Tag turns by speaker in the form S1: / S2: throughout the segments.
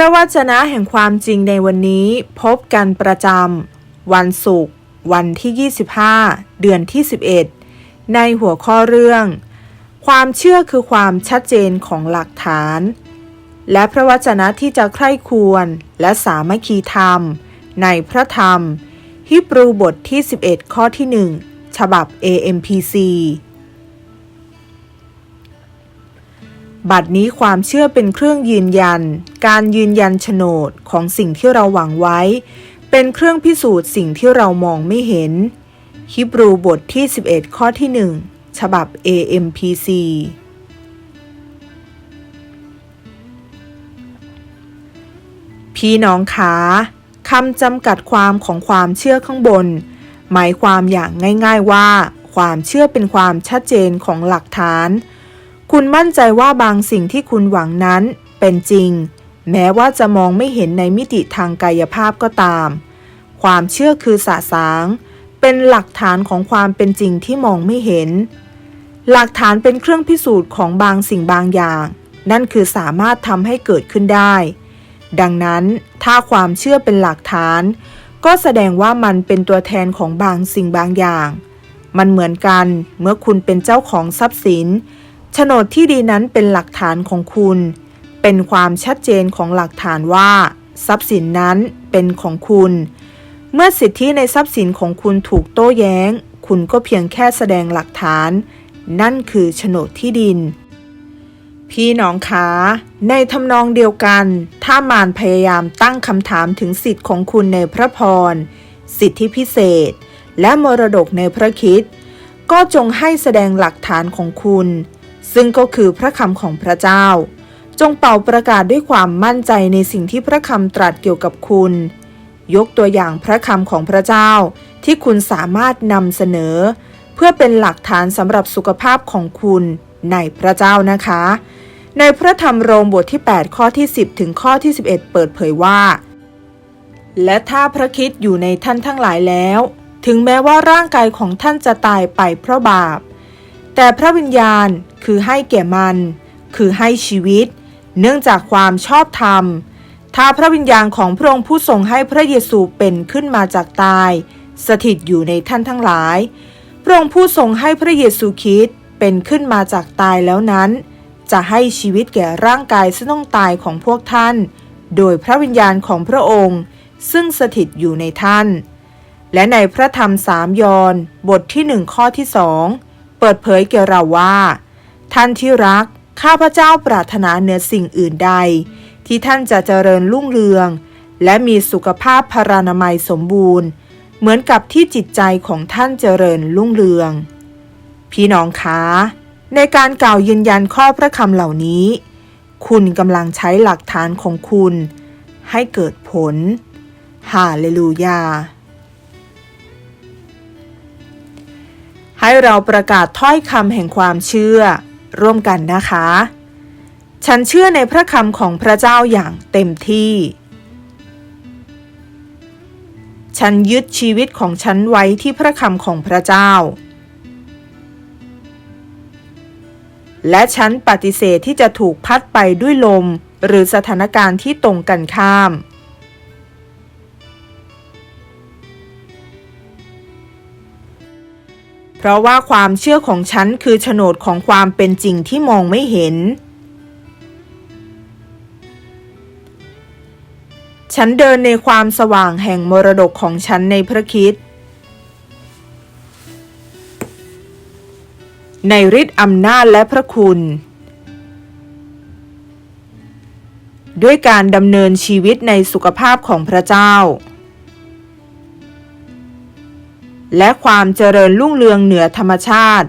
S1: ระวจนะแห่งความจริงในวันนี้พบกันประจำวันศุกร์วันที่ 25 เดือนที่ 11 ในหัวข้อเรื่อง ความเชื่อคือความชัดเจนของหลักฐาน และพระวจนะที่จะใคร่ควรและสามัคคีธรรม ในพระธรรม ฮิบรูบทที่ 11 ข้อที่ 1 ฉบับ AMPC บัดนี้ความเชื่อเป็นเครื่องยืนยัน การยืนยันโฉนดของสิ่งที่เราหวังไว้ เป็นเครื่องพิสูจน์สิ่งที่เรามองไม่เห็น ฮิบรูบทที่ 11 ข้อที่ 1 ฉบับ AMPC พี่น้องขาคำจำกัดความของความเชื่อข้างบน หมายความอย่างง่าย ๆว่า ความเชื่อเป็นความชัดเจนของหลักฐาน คุณมั่นใจว่าบางสิ่งที่คุณหวังนั้นเป็นจริง แม้ว่าจะมองไม่เห็นในมิติทางกายภาพก็ตาม ความเชื่อคือสาสาง เป็นหลักฐานของความเป็นจริงที่มองไม่เห็น หลักฐานเป็นเครื่องพิสูจน์ของบางสิ่งบางอย่าง นั่นคือสามารถทำให้เกิดขึ้นได้ ดังนั้นถ้าความเชื่อเป็นหลักฐาน ก็แสดงว่ามันเป็นตัวแทนของบางสิ่งบางอย่าง มันเหมือนกันเมื่อคุณเป็นเจ้าของทรัพย์สิน โฉนดที่ดีนั้นเป็นหลักฐานของคุณ เป็นความชัดเจนของหลักฐานว่า ทรัพย์สินนั้นเป็นของคุณ เมื่อสิทธิในทรัพย์สินของคุณถูกโต้แย้ง คุณก็เพียงแค่แสดงหลักฐาน นั่นคือโฉนดที่ดิน พี่น้องคะในทำนองเดียวกัน ถ้ามารพยายามตั้งคำถามถึงสิทธิ์ของคุณในพระพร สิทธิพิเศษ และมรดกในพระคิดก็จงให้แสดงหลักฐานของคุณ ซึ่งก็คือพระคำของพระเจ้า จงเป่าประกาศด้วยความมั่นใจในสิ่งที่พระคำตรัสเกี่ยวกับคุณ ยกตัวอย่างพระคำของพระเจ้าที่คุณสามารถนำเสนอ เพื่อเป็นหลักฐานสำหรับสุขภาพของคุณในพระเจ้านะคะ ในพระธรรมโรมบทที่ 8 ข้อที่ 10 ถึงข้อที่ 11 เปิดเผยว่า และถ้าพระคิดอยู่ในท่านทั้งหลายแล้ว ถึงแม้ว่าร่างกายของท่านจะตายไปเพราะบาป แต่พระวิญญาณคือให้แก่มัน คือให้ชีวิต เนื่องจากความชอบธรรม ถ้าพระวิญญาณของพระองค์ผู้ทรงให้พระเยซูเป็นขึ้นมาจากตาย สถิตอยู่ในท่านทั้งหลาย พระองค์ผู้ทรงให้พระเยซูคริสต์เป็นขึ้นมาจากตายแล้วนั้น จะให้ชีวิตแก่ร่างกายซึ่งต้องตายของพวกท่าน โดยพระวิญญาณของพระองค์ ซึ่งสถิตอยู่ในท่าน และในพระธรรมสามยอนบทที่หนึ่งข้อที่สอง เปิดเผยแก่เราว่า ท่านที่รัก ข้าพเจ้าปรารถนาเหนือสิ่งอื่นใด ที่ท่านจะเจริญรุ่งเรือง และมีสุขภาพพรานามัยสมบูรณ์ เหมือนกับที่จิตใจของท่านเจริญรุ่งเรือง พี่น้องคะในการกล่าวยืนยันข้อพระคำเหล่านี้ คุณกำลังใช้หลักฐานของคุณ ให้เกิดผล ฮาเลลูยา ให้เราประกาศถ้อยคำแห่งความเชื่อ ร่วมกันนะคะ ฉันเชื่อในพระคำของพระเจ้าอย่างเต็มที่ ฉันยึดชีวิตของฉันไว้ที่พระคำของพระเจ้า และฉันปฏิเสธที่จะถูกพัดไปด้วยลมหรือสถานการณ์ที่ตรงกันข้าม เพราะว่าความเชื่อของฉันคือโฉนดของความเป็นจริงที่มองไม่เห็น ฉันเดินในความสว่างแห่งมรดกของฉันในพระคิด ในฤทธิ์อำนาจและพระคุณ ด้วยการดำเนินชีวิตในสุขภาพของพระเจ้า และความเจริญรุ่งเรืองเหนือธรรมชาติ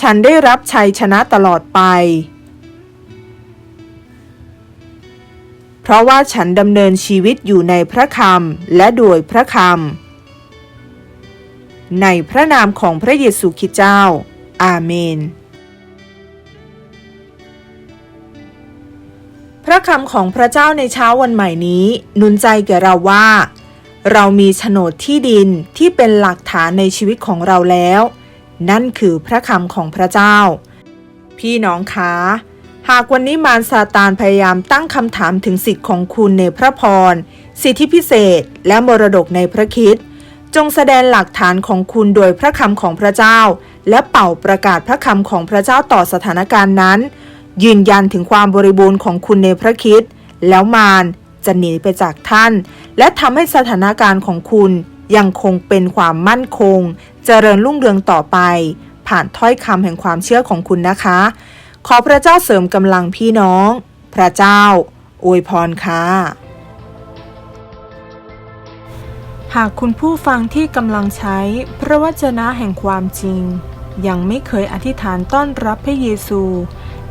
S1: ฉันได้รับชัยชนะตลอดไป เพราะว่าฉันดำเนินชีวิตอยู่ในพระคำและโดยพระคำในพระนามของพระเยซูคริสต์เจ้า อาเมน พระคำของพระเจ้าในเช้าวันใหม่นี้นุนใจแก่เราว่า เรามีโฉนดที่ดินที่เป็นหลักฐานในชีวิตของเราแล้ว นั่นคือพระคำของพระเจ้า พี่น้องคะหากวันนี้มารซาตานพยายามตั้งคำถามถึงสิทธิ์ของคุณในพระพร สิทธิพิเศษ และมรดกในพระคิดจงแสดงหลักฐานของคุณโดยพระคำของพระเจ้า และเป่าประกาศพระคำของพระเจ้าต่อสถานการณ์นั้น ยืนยันถึงความบริบูรณ์ของคุณในพระคิดแล้วมารจะหนีไปจากท่าน และทำให้สถานการณ์ของคุณยังคงเป็นความมั่นคง เจริญรุ่งเรืองต่อไป ผ่านถ้อยคำแห่งความเชื่อของคุณนะคะ ขอพระเจ้าเสริมกำลังพี่น้อง พระเจ้าอวยพรค่ะหากคุณผู้ฟังที่กำลังใช้พระวจนะแห่งความจริง ยังไม่เคยอธิษฐานต้อนรับพระเยซู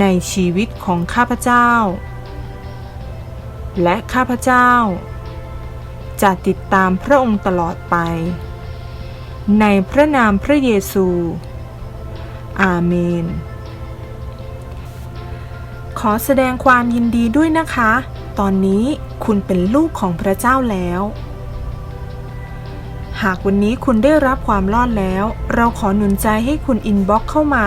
S1: ในชีวิตของข้าพเจ้า และข้าพเจ้า จะติดตามพระองค์ตลอดไป ในพระนามพระเยซู อาเมน ขอแสดงความยินดีด้วยนะคะ ตอนนี้คุณเป็นลูกของพระเจ้าแล้ว หากวันนี้คุณได้รับความรอดแล้ว เราขอหนุนใจให้คุณอินบ็อกเข้ามา